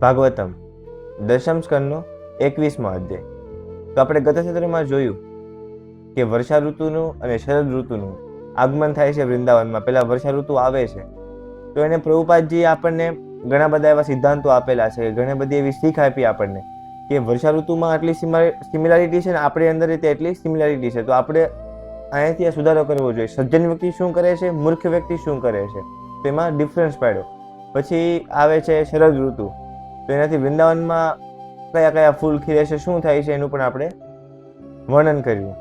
ભાગવતમ, દશમ સ્કંદનો એકવીસમો અધ્યાય. તો આપણે ગત સત્રમાં જોયું કે વર્ષા ઋતુનું અને શરદ ઋતુનું આગમન થાય છે વૃંદાવનમાં. પહેલાં વર્ષા ઋતુ આવે છે. તો એને પ્રભુપાદજી આપણને ઘણા બધા એવા સિદ્ધાંતો આપેલા છે, ઘણી બધી એવી શીખ આપી આપણને કે વર્ષા ઋતુમાં આટલી સિમિલારિટી છે ને આપણી અંદર રીતે એટલી સિમિલારિટી છે. તો આપણે અહીંયાથી સુધારો કરવો જોઈએ. સજ્જન વ્યક્તિ શું કરે છે? મૂર્ખ વ્યક્તિ શું કરે છે? તેમાં ડિફરન્સ પાડ્યો. પછી આવે છે શરદ ઋતુ. તો એનાથી વૃંદાવનમાં કયા કયા ફૂલ ખીલે છે, શું થાય છે, એનું પણ આપણે વર્ણન કર્યું.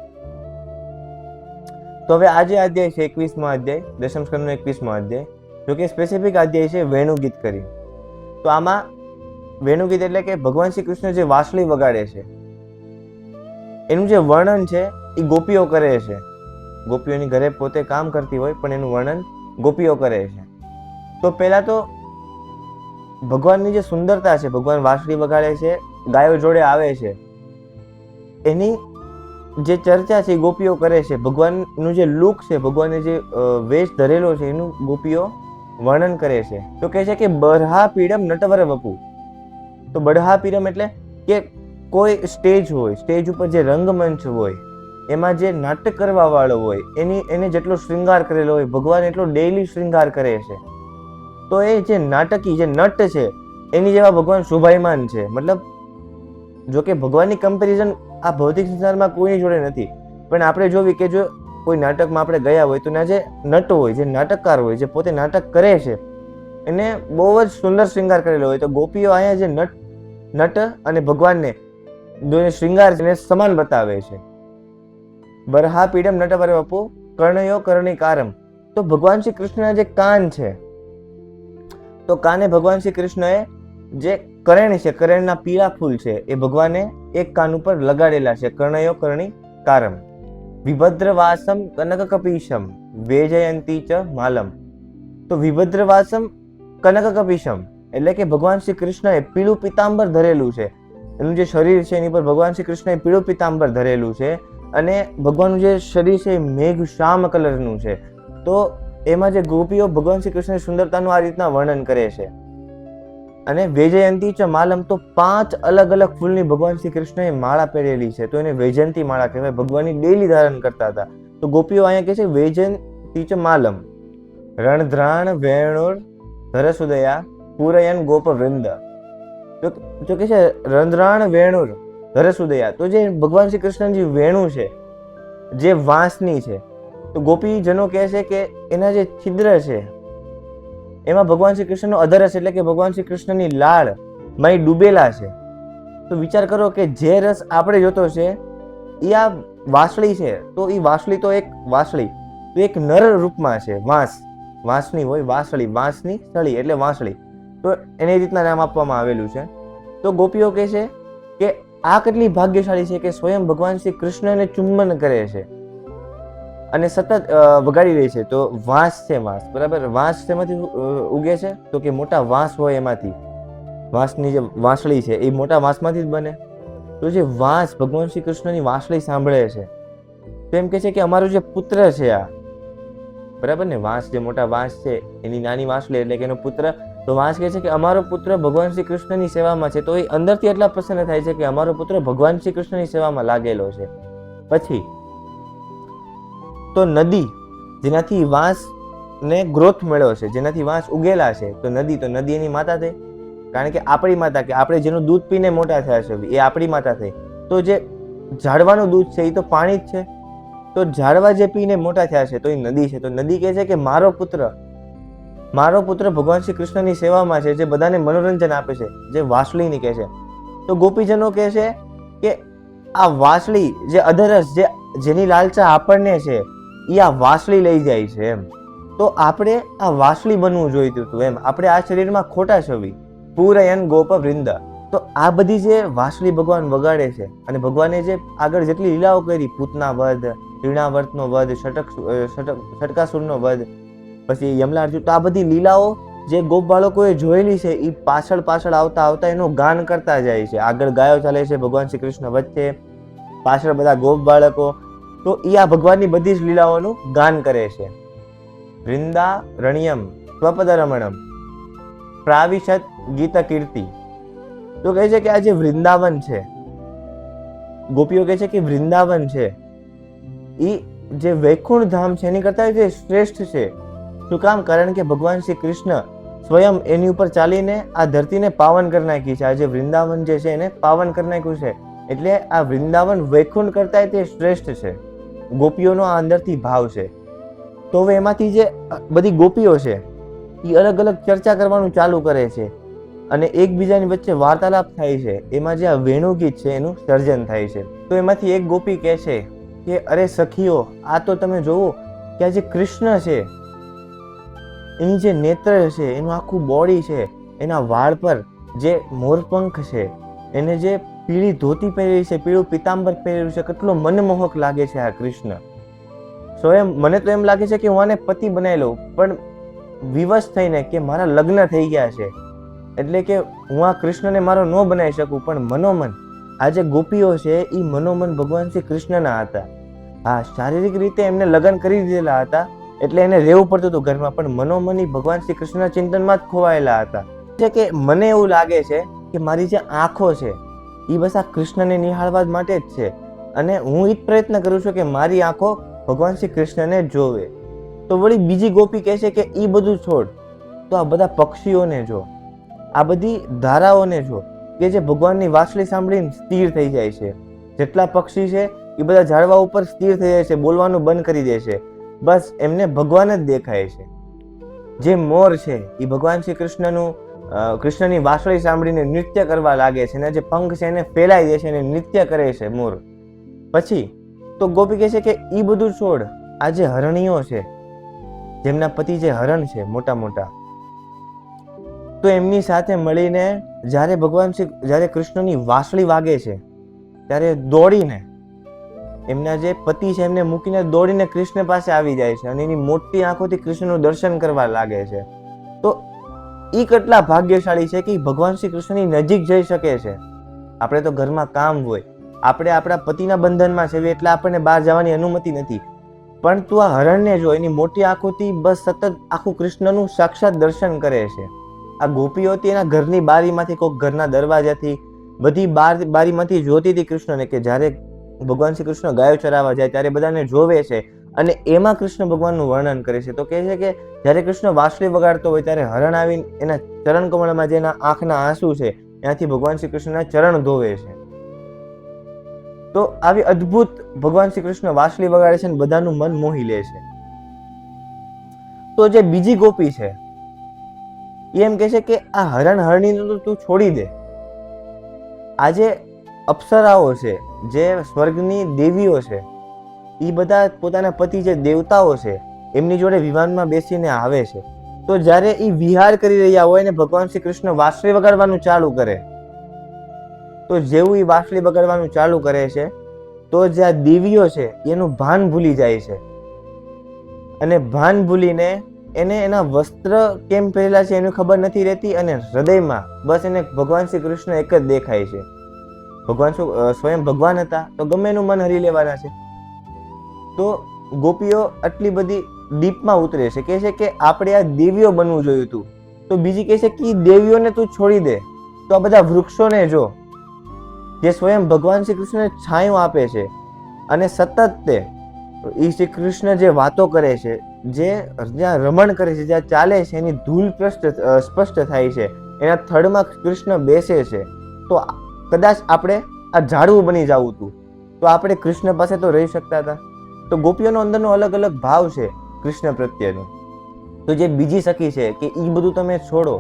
તો હવે આજે અધ્યાય છે, એકવીસમો અધ્યાય, દશમ સ્કંદનો એકવીસમો અધ્યાય, જો કે સ્પેસિફિક અધ્યાય છે, વેણુગીત કરી. તો આમાં વેણુગીત એટલે કે ભગવાન શ્રી કૃષ્ણ જે વાંસળી વગાડે છે, એનું જે વર્ણન છે, એ ગોપીઓ કરે છે. ગોપીઓની ઘરે પોતે કામ કરતી હોય, પણ એનું વર્ણન ગોપીઓ કરે છે. તો પહેલાં તો ભગવાનની જે સુંદરતા છે, ભગવાન વાંસળી વગાડે છે, ગાયો જોડે આવે છે, એની જે ચર્ચા છે ગોપીઓ કરે છે, ભગવાનનું જે લુક છે, ભગવાને જે વેશ ધરેલો છે, એનું ગોપીઓ વર્ણન કરે છે. તો કહે છે કે બરહા પીડમ નટવર વપુ. તો બરહા પીડમ એટલે કે કોઈ સ્ટેજ હોય, સ્ટેજ ઉપર જે રંગમંચ હોય, એમાં જે નાટક કરવા વાળો હોય, એની, એને જેટલો શૃંગાર કરેલો હોય, ભગવાન એટલો ડેઈલી શૃંગાર કરે છે. તો એ જે નાટકી, જે નટ છે, એની જેવા ભગવાન શોભાયમાન છે. મતલબ, જો કે ભગવાનની કમ્પેરિઝન આ ભૌતિક સંસારમાં કોઈની જોડે નથી. પણ આપણે જોવી કે જો કોઈ નાટકમાં આપણે ગયા હોય, તો ના જે નટ હોય, જે નાટકકાર હોય, જે પોતે નાટક કરે છે, એને બહુ જ સુંદર શૃંગાર કરેલો હોય. તો ગોપીઓ અહીંયા જે નટ નટ અને ભગવાનને દોને છે, એને સમાન બતાવે છે. બરહા પીડમ નટવર વપુ કર્ણયો કર્ણિકારમ. તો ભગવાન શ્રી કૃષ્ણના જે કાન છે તો કાને ભગવાન શ્રી કૃષ્ણએ જે કરેણ છે, કરેણના પીળા ફૂલ છે, એ ભગવાને એક કાન ઉપર લગાડેલા છે, કર્ણયો કર્ણી કારમ. વિભદ્રવાસમ કનક કપીશમ, વેજયંતી ચ માલમ. તો વિભદ્રવાસમ કનક કપીશમ, એટલે કે ભગવાન શ્રી કૃષ્ણએ પીળું પિતાંબર ધરેલું છે. એનું જે શરીર છે, એની પર ભગવાન શ્રી કૃષ્ણએ પીળું પિતાંબર ધરેલું છે અને ભગવાનનું જે શરીર છે, એ મેઘ શ્યામ કલરનું છે. તો એમાં જે ગોપીઓ ભગવાન શ્રી કૃષ્ણની સુંદરતાનું આ રીતના વર્ણન કરે છે. અને વૈજયંતી ચ માલમ તો પાંચ અલગ અલગ ફૂલની ભગવાન શ્રી કૃષ્ણએ માળા પહેરેલી છે. તો એને વૈજયંતી માળા કહેવાય. ભગવાનની ડેલી ધારણ કરતા હતા. તો ગોપીઓ અહીંયા કહે છે, વૈજયંતી ચ માલમ. રણધ્રાણ, વેણુર, ધરસુદયા, પૂરયન ગોપ વૃંદ તો તો કે છે, રણધ્રાણ, વેણુર, ધરસુદયા. તો જે ભગવાન શ્રી કૃષ્ણની વેણુ છે, જે વાંસની છે તો ગોપીજનો કહે છે કે એના જે છિદ્ર છે, એમાં ભગવાન શ્રી કૃષ્ણનો અધરસ એટલે કે ભગવાન શ્રી કૃષ્ણની લાળમાં ડૂબેલા છે. તો વિચાર કરો કે જે રસ આપણે જોતો છે એ આ વાસળી છે. તો એ વાસળી તો એક વાસળી, તો એક નર રૂપમાં છે, વાંસ. વાંસની હોય વાસળી, વાંસની સળી એટલે વાંસળી. તો એને રીતના નામ આપવામાં આવેલું છે. તો ગોપીઓ કહે છે કે આ કેટલી ભાગ્યશાળી છે કે સ્વયં ભગવાન શ્રી કૃષ્ણને ચુંબન કરે છે. અને સતત વગાડી રહી છે. તો વાંસ છે વાંસ, બરાબર? વાંસ શેમાંથી ઉગે છે? તો કે મોટા વાંસ હોય એમાંથી. વાંસની જે વાંસળી છે, એ મોટા વાંસમાંથી જ બને. તો જે વાંસ ભગવાન શ્રી કૃષ્ણની વાંસળી સાંભળે છે, તો એમ કે છે કે અમારો જે પુત્ર છે આ, બરાબર ને? વાંસ, જે મોટા વાંસ છે, એની નાની વાંસળી એટલે કે એનો પુત્ર, તો વાંસ કહે છે કે અમારો પુત્ર ભગવાન શ્રી કૃષ્ણની સેવામાં છે. તો એ અંદરથી એટલા પ્રસન્ન થાય છે કે અમારો પુત્ર ભગવાન શ્રી કૃષ્ણની સેવામાં લાગેલો છે. પછી તો નદી જેનાથી વાંસને ગ્રોથ મળ્યો છે, જેનાથી વાંસ ઉગેલા છે, તો નદી તો નદી એની માતા થઈ. કારણ કે આપણી માતા કે આપણે જેનું દૂધ પીને મોટા થયા છે, એ આપણી માતા થઈ. તો જે ઝાડવાનું દૂધ છે, એ તો પાણી જ છે. તો ઝાડવા જે પીને મોટા થયા છે, તો એ નદી છે. તો નદી કહે છે કે મારો પુત્ર મારો પુત્ર ભગવાન શ્રી કૃષ્ણની સેવામાં છે, જે બધાને મનોરંજન આપે છે, જે વાસળીની કહે છે. તો ગોપીજનો કહે છે કે આ વાસળી જે અધરસ, જે, જેની લાલચા આપણને છે એ આ વાસળી લઈ જાય છે એમ. તો આપણે આ વાસળી બનવું જોઈતું હતું એમ. આપણે આ શરીરમાં ખોટા છવી પૂરયન ગોપ, વૃંદ. તો આ બધી જે વાસળી ભગવાન વગાડે છે અને ભગવાને જે આગળ જેટલી લીલાઓ કરી, પૂતના વધ રીણાવર્તનો વધ, ષટક શટક શટકાસુરનો વધ, પછી યમલાર્જુ, તો આ બધી લીલાઓ જે ગોપ બાળકોએ જોયેલી છે એ પાછળ પાછળ આવતા આવતા એનું ગાન કરતા જાય છે. આગળ ગાયો ચાલે છે ભગવાન શ્રી કૃષ્ણ વચ્ચે. પાછળ બધા ગોપ બાળકો તો એ આ ભગવાનની બધી જ લીલાઓનું ગાન કરે છે. વૃંદા રણ્યમ સ્વપદ રમણમ પ્રાવિશત ગીત કીર્તિ. તો કહે છે કે આ જે વૃંદાવન છે, ગોપીઓ કહે છે કે વૃંદાવન છે એ જે વૈકુંઠ ધામ છે, એની કરતાં જે શ્રેષ્ઠ છે. શું કામ? કારણ કે ભગવાન શ્રી કૃષ્ણ સ્વયં એની ઉપર ચાલીને આ ધરતીને પાવન કરી નાખી છે. આ જે વૃંદાવન જે છે એને પાવન કરી નાખ્યું છે. એટલે આ વૃંદાવન વૈકુંઠ કરતા તે શ્રેષ્ઠ છે. ગોપીઓનો આ અંદરથી ભાવ છે. તો હવે એમાંથી જે બધી ગોપીઓ છે એ અલગ અલગ ચર્ચા કરવાનું ચાલુ કરે છે અને એકબીજાની વચ્ચે વાર્તાલાપ થાય છે. એમાં જે આ વેણુ ગીત છે, એનું સર્જન થાય છે. તો એમાંથી એક ગોપી કહે છે કે, અરે સખીઓ, આ તો તમે જોવો કે આ જે કૃષ્ણ છે, એની જે નેત્ર છે, એનું આખું બોડી છે, એના વાળ પર જે મોરપંખ છે, એને જે પીળી ધોતી પહેરી છે, પીળું પિતાંબર પહેર્યું છે, કેટલો મનમોહક લાગે છે આ કૃષ્ણ. સો એમ, મને તો એમ લાગે છે કે હું આને પતિ બનાવી લઉં, પણ વિવશ થઈને કે મારા લગ્ન થઈ ગયા છે, એટલે કે હું આ કૃષ્ણને મારો ન બનાવી શકું, પણ મનોમન, આ જે ગોપીઓ છે એ મનોમન ભગવાન શ્રી કૃષ્ણના હતા. હા, શારીરિક રીતે એમને લગ્ન કરી દીધેલા હતા, એટલે એને રહેવું પડતું હતું ઘરમાં, પણ મનોમન એ ભગવાન શ્રી કૃષ્ણના ચિંતનમાં જ ખોવાયેલા હતા. એટલે કે મને એવું લાગે છે કે મારી જે આંખો છે એ બસ આ કૃષ્ણને નિહાળવા માટે જ છે. અને હું એ જ પ્રયત્ન કરું છું કે મારી આંખો ભગવાન શ્રી કૃષ્ણને જોવે. તો વળી બીજી ગોપી કહે છે કે એ બધું છોડ. તો આ બધા પક્ષીઓને જો. આ બધી ધારાઓને જો. કે જે ભગવાનની વાસળી સાંભળીને સ્થિર થઈ જાય છે. જેટલા પક્ષી છે એ બધા ઝાડવા ઉપર સ્થિર થઈ જાય છે, બોલવાનું બંધ કરી દે છે. બસ એમને ભગવાન જ દેખાય છે. જે મોર છે એ ભગવાન શ્રી કૃષ્ણનું કૃષ્ણની વાંસળી સાંભળીને નૃત્ય કરવા લાગે છે અને જે પંખ છે એને ફેલાઈ દે છે અને નૃત્ય કરે છે મોર. પછી તો ગોપી કહે છે કે એ બધું છોડ. આ જે હરણીઓ છે, જેમના પતિ જે હરણ છે મોટા મોટા, તો એમની સાથે મળીને જ્યારે ભગવાન શ્રી, જ્યારે કૃષ્ણની વાંસળી વાગે છે, ત્યારે દોડીને એમના જે પતિ છે એમને મૂકીને દોડીને કૃષ્ણ પાસે આવી જાય છે અને એની મોટી આંખોથી કૃષ્ણનું દર્શન કરવા લાગે છે. તો એ કેટલા ભાગ્યશાળી છે કે ભગવાન શ્રી કૃષ્ણની નજીક જઈ શકે છે? આપણે તો ઘરમાં કામ હોય. આપણે આપણા પતિના બંધનમાં છે એટલે આપણને બહાર જવાની અનુમતિ નથી. પણ તું આ હરણને જો, એની મોટી આંખોથી બસ સતત આખું કૃષ્ણનું સાક્ષાત દર્શન કરે છે. આ ગોપીઓથી એના ઘરની બારીમાંથી કોઈક ઘરના દરવાજાથી, બધી બાર, બારીમાંથી જોતી હતી કૃષ્ણને કે જ્યારે ભગવાન શ્રી કૃષ્ણ ગાયો ચરાવવા જાય ત્યારે બધાને જોવે છે. અને એમાં કૃષ્ણ ભગવાનનું વર્ણન કરે છે. તો કહે છે કે જ્યારે કૃષ્ણ વાંસળી વગાડતો હોય ત્યારે હરણ આવીને એના ચરણ કમળમાં જેના આંખના આંસુ છે, ત્યાંથી ભગવાન શ્રી કૃષ્ણના ચરણ ધોવે છે. તો આવી અદ્ભુત ભગવાન શ્રી કૃષ્ણ વાંસળી વગાડે છે અને બધાનું મન મોહી લે છે. તો જે બીજી ગોપી છે, એ એમ કહે છે કે આ હરણ હરણી તો તું છોડી દે. આજે અપ્સરાઓ છે, જે સ્વર્ગની દેવીઓ છે એ બધા પોતાના પતિ જે દેવતાઓ છે, એમની જોડે વિમાનમાં બેસીને આવે છે. તો જ્યારે એ વિહાર કરી રહ્યા હોય ને ભગવાન શ્રી કૃષ્ણ વાંસળી વગાડવાનું ચાલુ કરે, તો જેવું એ વાંસળી વગાડવાનું ચાલુ કરે છે, તો જે આ દેવીઓ છે, એનું ભાન ભૂલી જાય છે. અને ભાન ભૂલીને એને એના વસ્ત્ર કેમ પહેરેલા છે એની ખબર નથી રહેતી અને હૃદયમાં બસ એને ભગવાન શ્રી કૃષ્ણ એક જ દેખાય છે. ભગવાન સ્વયં ભગવાન હતા, તો ગમે એનું મન હરી લેવાના છે. તો ગોપીઓ આટલી બધી ડીપમાં ઉતરે છે. કહે છે કે આપણે આ દેવીઓ બનવું જોયું હતું તો બીજી કહે છે કે દેવીઓને તું છોડી દે. તો આ બધા વૃક્ષોને જો, જે સ્વયં ભગવાન શ્રી કૃષ્ણને છાંયો આપે છે અને સતત તે એ શ્રી કૃષ્ણ જે વાતો કરે છે, જે જ્યાં રમણ કરે છે, જ્યાં ચાલે છે, એની ધૂલ સ્પષ્ટ સ્પષ્ટ થાય છે. એના થડમાં કૃષ્ણ બેસે છે. તો કદાચ આપણે આ ઝાડવું બની જવું હતું તો આપણે કૃષ્ણ પાસે તો રહી શકતા હતા. તો ગોપીઓનો અંદરનો અલગ અલગ ભાવ છે કૃષ્ણ પ્રત્યેનો. તો જે બીજી સખી છે કે એ બધું તમે છોડો,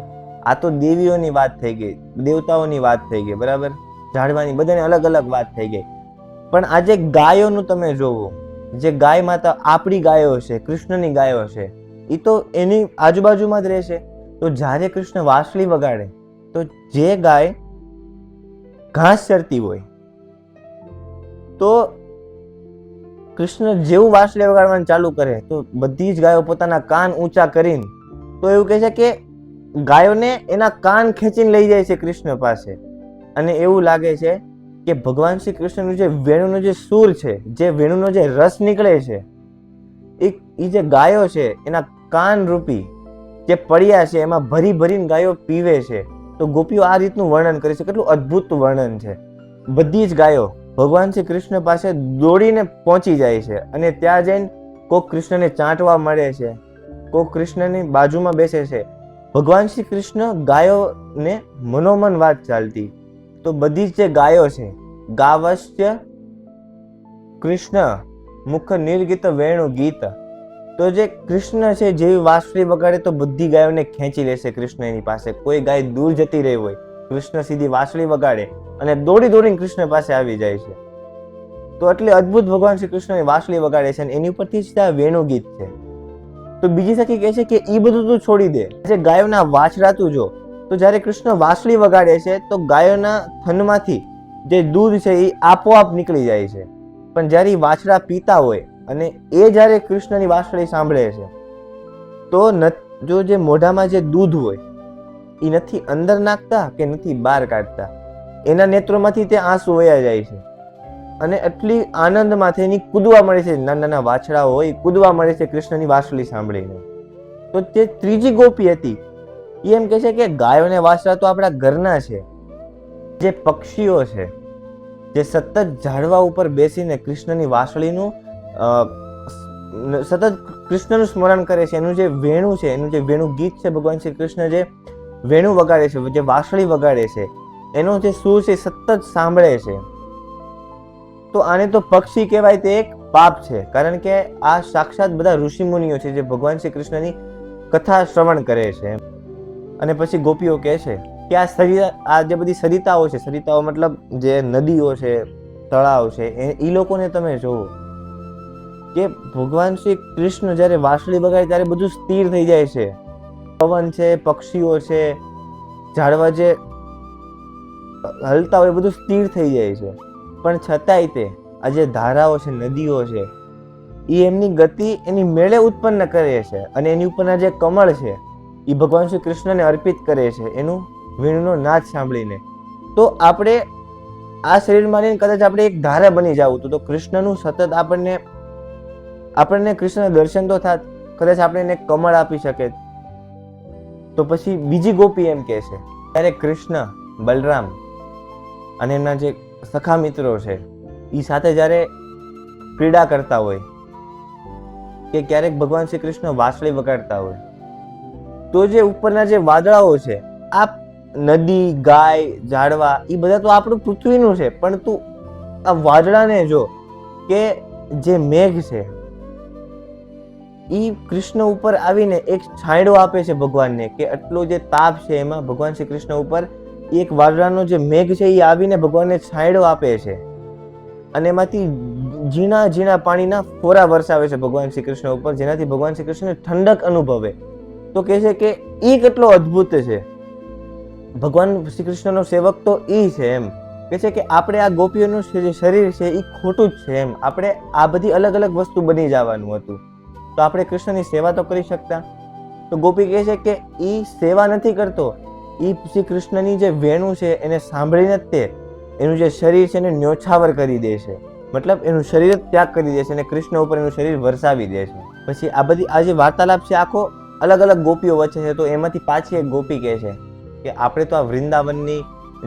આ તો દેવીઓની વાત થઈ ગઈ, દેવતાઓની વાત થઈ ગઈ, બરાબર? ઝાડવાની બધાની અલગ અલગ વાત થઈ ગઈ. પણ આજે ગાયોનું તમે જોવો, જે ગાય માતા આપણી ગાયો છે, કૃષ્ણની ગાયો છે એ તો એની આજુબાજુમાં જ રહેશે તો જ્યારે કૃષ્ણ વાસળી વગાડે, તો જે ગાય ઘાસ ચરતી હોય, તો કૃષ્ણ જેવું વાંસળી વગાડવાનું ચાલુ કરે, તો બધી જ ગાયો પોતાના કાન ઊંચા કરીને, તો એવું કહે છે કે ગાયોને એના કાન ખેંચીને લઈ જાય છે કૃષ્ણ પાસે. અને એવું લાગે છે કે ભગવાન શ્રી કૃષ્ણનું જે વેણુનો જે સૂર છે, જે વેણુનો જે રસ નીકળે છે, એ એ જે ગાયો છે, એના કાન રૂપી જે પડ્યા છે, એમાં ભરી ભરીને ગાયો પીવે છે. તો ગોપીઓ આ રીતનું વર્ણન કરે છે. કેટલું અદ્ભુત વર્ણન છે. બધી જ ગાયો ભગવાન શ્રી કૃષ્ણ પાસે દોડીને પહોંચી જાય છે અને ત્યાં જઈને કોક કૃષ્ણને ચાંટવા મળે છે. કોક કૃષ્ણની બાજુમાં બેસે છે. ભગવાન શ્રી કૃષ્ણ ગાયોને મનોમન વાત ચાલતી. તો બધી જ ગાયો છે, ગાવસ્ય કૃષ્ણ, મુખ નિર્ગીત વેણુ ગીત. તો જે કૃષ્ણ છે, જેવી વાંસળી વગાડે તો બધી ગાયોને ખેંચી લેશે કૃષ્ણ એની પાસે. કોઈ ગાય દૂર જતી રહી હોય, કૃષ્ણ સીધી વાંસળી વગાડે. અને દોડી દોડીને કૃષ્ણ પાસે આવી જાય છે. તો એટલે અદ્ભુત ભગવાન શ્રી કૃષ્ણની વાંસળી વગાડે છે અને એની ઉપરથી જ આ વેણુ ગીત છે. તો બીજી સખી કહે છે કે એ બધું તું છોડી દે. જે ગાયોના વાછરા તું જો. તો જ્યારે કૃષ્ણ વાંસળી વગાડે છે, તો ગાયોના થનમાંથી જે દૂધ છે એ આપોઆપ નીકળી જાય છે. પણ જ્યારે એ વાછરા પીતા હોય અને એ જ્યારે કૃષ્ણની વાંસળી સાંભળે છે, તો જો જે મોઢામાં જે દૂધ હોય એ નથી અંદર નાખતા કે નથી બહાર કાઢતા? એના નેત્રોમાંથી તે આંસુ વયા જાય છે. અને એટલી આનંદમાંથી એની કૂદવા મળે છે. નાના નાના વાછડા હોય, કૂદવા મળે છે કૃષ્ણની વાંસળી સાંભળીને. તો તે ત્રીજી ગોપી હતી. એ એમ કહે છે કે ગાયો અને વાછડા તો આપણા ઘરના છે. જે પક્ષીઓ છે, જે સતત ઝાડવા ઉપર બેસીને કૃષ્ણની વાંસળીનું સતત કૃષ્ણનું સ્મરણ કરે છે. એનું જે વેણું છે, એનું જે વેણું ગીત છે ભગવાન શ્રી કૃષ્ણ જે વેણું વગાડે છે, જે વાંસળી વગાડે છે એનો જે સૂર છે સતત સાંભળે છે. તો આને તો પક્ષી કહેવાય તે એક પાપ છે. કારણ કે આ સાક્ષાત બધા ઋષિમુનિઓ છે જે ભગવાન શ્રી કૃષ્ણની કથા શ્રવણ કરે છે. અને પછી ગોપીઓ કહે છે કે આ સરિતા, આ જે બધી સરિતાઓ છે, સરિતાઓ મતલબ જે નદીઓ છે, તળાવ છે, એ એ લોકોને તમે જોવો કે ભગવાન શ્રી કૃષ્ણ જ્યારે વાંસળી બગાય ત્યારે બધું સ્થિર થઈ જાય છે. પવન છે, પક્ષીઓ છે, ઝાડવા જે હલતા હોય બધું સ્થિર થઈ જાય છે. પણ છતાંય તે, આ જે ધારાઓ છે, નદીઓ છે એ એમની ગતિ એની મેળે ઉત્પન્ન કરે છે અને એની ઉપરના જે કમળ છે એ ભગવાન શ્રી કૃષ્ણને અર્પિત કરે છે. એનું વીણનો નાદ સાંભળીને. તો આપણે આ શરીરમાં રહીને કદાચ આપણે એક ધારા બની જવું તો કૃષ્ણનું સતત આપણને આપણને કૃષ્ણ દર્શન તો થાત, કદાચ આપણે એને કમળ આપી શકે. તો પછી બીજી ગોપી એમ કહે છે ત્યારે કૃષ્ણ, બલરામ અને એમના જે સખા મિત્રો છે એ સાથે જ્યારે ક્રીડા કરતા હોય કે ક્યારેક ભગવાન શ્રી કૃષ્ણ વાંસળી વગાડતા હોય, તો જે ઉપરના જે વાદળાઓ છે, આ નદી, ગાય, ઝાડવા એ બધા તો આપણું પૃથ્વીનું છે પણ તું આ વાદળાને જો કે જે મેઘ છે એ કૃષ્ણ ઉપર આવીને એક છાંયડો આપે છે ભગવાનને કે આટલો જે તાપ છે એમાં ભગવાન શ્રી કૃષ્ણ ઉપર એક વાદળાનો જે મેઘ છે એ આવીને ભગવાનને છાંયડો આપે છે. અને એમાંથી ઝીણા ઝીણા પાણીના ફોરા વરસાવે છે ભગવાન શ્રી કૃષ્ણ ઉપર, જેનાથી ભગવાન શ્રી કૃષ્ણને ઠંડક અનુભવે. તો કહે છે કે એ કેટલો અદ્ભુત છે. ભગવાન શ્રી કૃષ્ણનો સેવક તો એ છે એમ. કે છે કે આપણે આ ગોપીઓનું જે શરીર છે એ ખોટું જ છે એમ. આપણે આ બધી અલગ અલગ વસ્તુ બની જવાનું હતું. તો આપણે કૃષ્ણની સેવા તો કરી શકતા. તો ગોપી કહે છે કે એ સેવા નથી કરતો. ઈ શ્રી કૃષ્ણની જે વેણું છે એને સાંભળીને જ તે એનું જે શરીર છે એને ન્યોછાવર કરી દે છે. મતલબ એનું શરીર જ ત્યાગ કરી દે છે અને કૃષ્ણ ઉપર એનું શરીર વરસાવી દે છે. પછી આ બધી આ જે વાર્તાલાપ છે આખો અલગ અલગ ગોપીઓ વચ્ચે છે તો એમાંથી પાછી એક ગોપી કહે છે કે આપણે તો આ વૃંદાવનની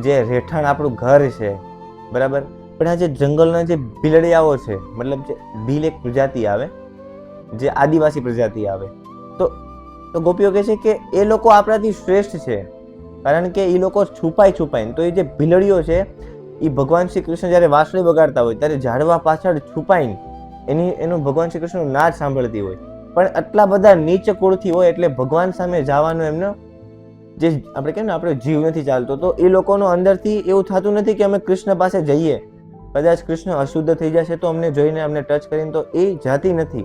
જે રહેઠાણ આપણું ઘર છે, બરાબર? પણ આ જે જંગલના જે ભીલડિયાઓ છે, મતલબ જે ભીલ એક પ્રજાતિ આવે, જે આદિવાસી પ્રજાતિ આવે, તો તો ગોપીઓ કહે છે કે એ લોકો આપણાથી શ્રેષ્ઠ છે. કારણ કે એ લોકો છુપાઈ છુપાઈને, તો એ જે ભીલડીઓ છે એ ભગવાન શ્રી કૃષ્ણ જ્યારે વાંસળી વગાડતા હોય, ત્યારે ઝાડવા પાછળ છુપાઈને એની, એનું ભગવાન શ્રી કૃષ્ણનું નાદ સાંભળતી હોય. પણ આટલા બધા નીચ કુળથી હોય એટલે ભગવાન સામે જવાનું એમનો જે આપણે કેમ ને, આપણે જીવ નથી ચાલતો. તો એ લોકોનો અંદરથી એવું થતું નથી કે અમે કૃષ્ણ પાસે જઈએ. કદાચ કૃષ્ણ અશુદ્ધ થઈ જશે તો અમને જોઈને અમને ટચ કરીને તો એ જાતી નથી.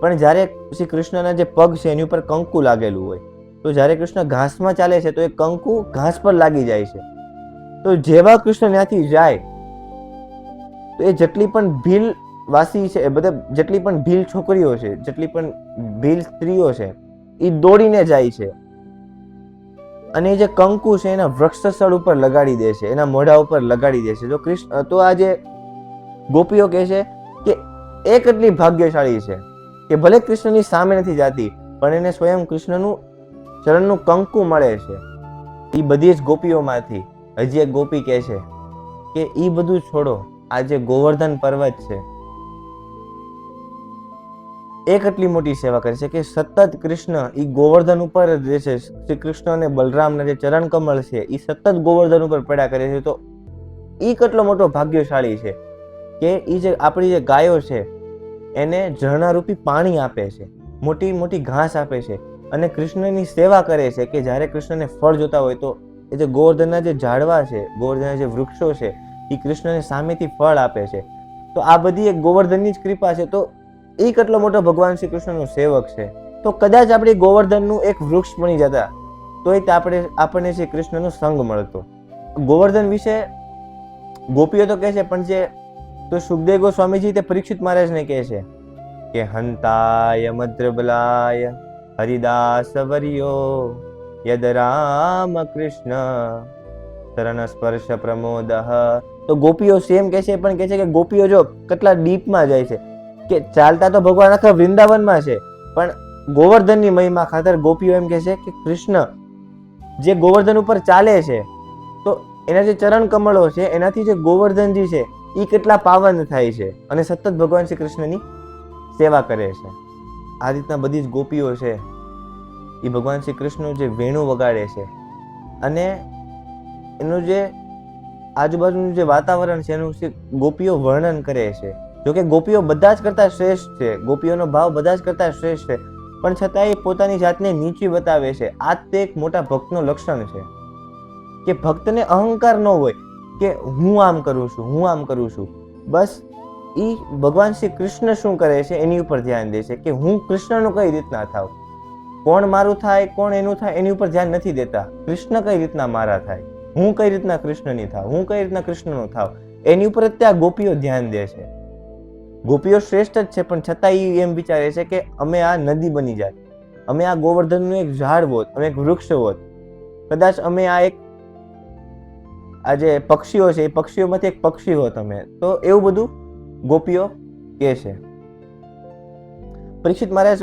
પણ જ્યારે શ્રી કૃષ્ણના જે પગ છે, એની ઉપર કંકુ લાગેલું હોય તો જ્યારે કૃષ્ણ ઘાસમાં ચાલે છે તો એ કંકુ ઘાસ પર લાગી જાય છે. તો જેવા કૃષ્ણ ત્યાંથી જાય, તો એ જેટલી પણ ભીલ વાસી છે બધા જેટલી પણ ભીલ છોકરીઓ છે, જેટલી પણ ભીલ સ્ત્રીઓ છે એ દોડીને જાય છે. અને જે કંકુ છે એના વૃક્ષ સ્થળ ઉપર લગાડી દે છે, એના મોઢા ઉપર લગાડી દે છે. જો કૃષ્ણ તો આ જે ગોપીઓ કહે છે કે એ કેટલી ભાગ્યશાળી છે, કે ભલે કૃષ્ણની સામે નથી જાતી, પણ એને સ્વયં કૃષ્ણનું ચરણનું કંકુ મળે છે. એ બધી જ ગોપીઓમાંથી હજી એક ગોપી કહે છે કે એ બધું છોડો આ જે ગોવર્ધન પર્વત છે. એ કેટલી મોટી સેવા કરે છે કે સતત કૃષ્ણ એ ગોવર્ધન ઉપર જે છે. શ્રી કૃષ્ણ અને બલરામના જે ચરણ કમળ છે એ સતત ગોવર્ધન ઉપર પડ્યા કરે છે. તો એ કેટલો મોટો ભાગ્યશાળી છે કે એ જે આપણી જે ગાયો છે, એને ઝરણારૂપી પાણી આપે છે. મોટી મોટી ઘાસ આપે છે. અને કૃષ્ણની સેવા કરે છે કે જ્યારે કૃષ્ણને ફળ જોતા હોય તો એ જે ગોવર્ધનના જે ઝાડવા છે, ગોવર્ધનના જે વૃક્ષો છે, એ કૃષ્ણને સામેથી ફળ આપે છે. તો આ બધી એક ગોવર્ધનની જ કૃપા છે. તો એ કેટલો મોટો ભગવાન શ્રી કૃષ્ણનો સેવક છે. તો કદાચ આપણે ગોવર્ધનનું એક વૃક્ષ બની જતા તો તે આપણે, આપણને શ્રી કૃષ્ણનો સંગ મળતો. ગોવર્ધન વિશે ગોપીઓ તો કહે છે, પણ જે, તો સુખદેવ ગોસ્વામીજી તે પરીક્ષિત મહારાજને કહે છે કે હંતાય મદ્રબલાય. હરિદાસ વર્યો, યદ રામ કૃષ્ણ. ચરણ સ્પર્શ પ્રમોદહ તો ગોપીઓ સેમ કહે છે, પણ કહે છે કે ગોપીઓ જો કેટલા ડીપમાં જાય છે. કે ચાલતા તો ભગવાન આખા વૃંદાવનમાં છે, પણ ગોવર્ધનની મહિમા ખાતર ગોપીઓ એમ કહે છે કે કૃષ્ણ જે ગોવર્ધન ઉપર ચાલે છે, તો એના જે ચરણ કમળો છે, એનાથી જે ગોવર્ધનજી છે એ કેટલા પાવન થાય છે. અને સતત ભગવાન શ્રી કૃષ્ણની સેવા કરે છે. આ રીતના બધી જ ગોપીઓ છે, એ ભગવાન શ્રી કૃષ્ણનું જે વેણું વગાડે છે અને એનું જે આજુબાજુનું જે વાતાવરણ છે, એનું ગોપીઓ વર્ણન કરે છે. જોકે ગોપીઓ બધા જ કરતાં શ્રેષ્ઠ છે, ગોપીઓનો ભાવ બધા જ કરતાં શ્રેષ્ઠ છે, પણ છતાં એ પોતાની જાતને નીચી બતાવે છે. આ તે એક મોટા ભક્તનું લક્ષણ છે કે ભક્તને અહંકાર ન હોય કે હું આમ કરું છું, હું આમ કરું છું. બસ એ ભગવાન શ્રી કૃષ્ણ શું કરે છે? એની ઉપર ધ્યાન દે છે કે હું કૃષ્ણનું કઈ રીતના થાવ કોણ મારું થાય, કોણ એનું થાય, એની ઉપર ધ્યાન નથી દેતા. કૃષ્ણ કઈ રીતના મારા થાય? હું કઈ રીતના કૃષ્ણની થાવ હું કઈ રીતના કૃષ્ણનો થાવ એની ઉપર જ ત્યાં ગોપીઓ ધ્યાન દે છે. ગોપીઓ શ્રેષ્ઠ જ છે, પણ છતાં એ એમ વિચારે છે કે અમે આ નદી બની જાય અમે આ ગોવર્ધનનું એક ઝાડ હોત, અમે એક વૃક્ષ હોત. કદાચ અમે આ એક આ જે પક્ષીઓ છે, એ પક્ષીઓમાંથી એક પક્ષી હોત અમે. તો એવું બધું ગોપીઓ કહે છે. પરીક્ષિત મહારાજ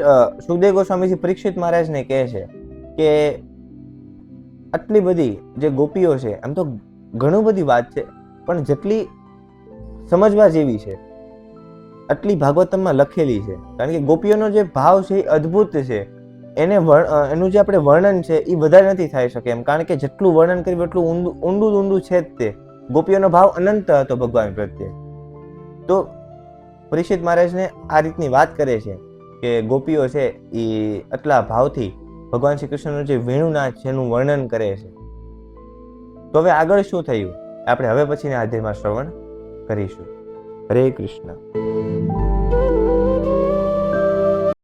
સુખદેવ ગોસ્વામીજી પરીક્ષિત મહારાજને કહે છે કે આટલી બધી જે ગોપીઓ છે, આમ તો ઘણું બધી વાત છે, પણ જેટલી સમજવા જેવી છે, આટલી ભાગવતમમાં લખેલી છે. કારણ કે ગોપીઓનો જે ભાવ છે એ અદ્ભુત છે. એને એનું જે આપણે વર્ણન છે એ વધારે નથી થઈ શકે એમ. કારણ કે જેટલું વર્ણન કર્યું એટલું ઊંડું ઊંડું ઊંડું છે જ તે. ગોપીઓનો ભાવ અનંત હતો ભગવાન પ્રત્યે. તો પરિષિત મહારાજને આ રીતની વાત કરે છે કે ગોપીઓ છે એ આટલા ભાવથી ભગવાન શ્રી કૃષ્ણનું જે વેણુનાથ છે એનું વર્ણન કરે છે. તો હવે આગળ શું થયું? આપણે હવે પછીના અધ્યાયમાં શ્રવણ કરીશું. હરે કૃષ્ણ.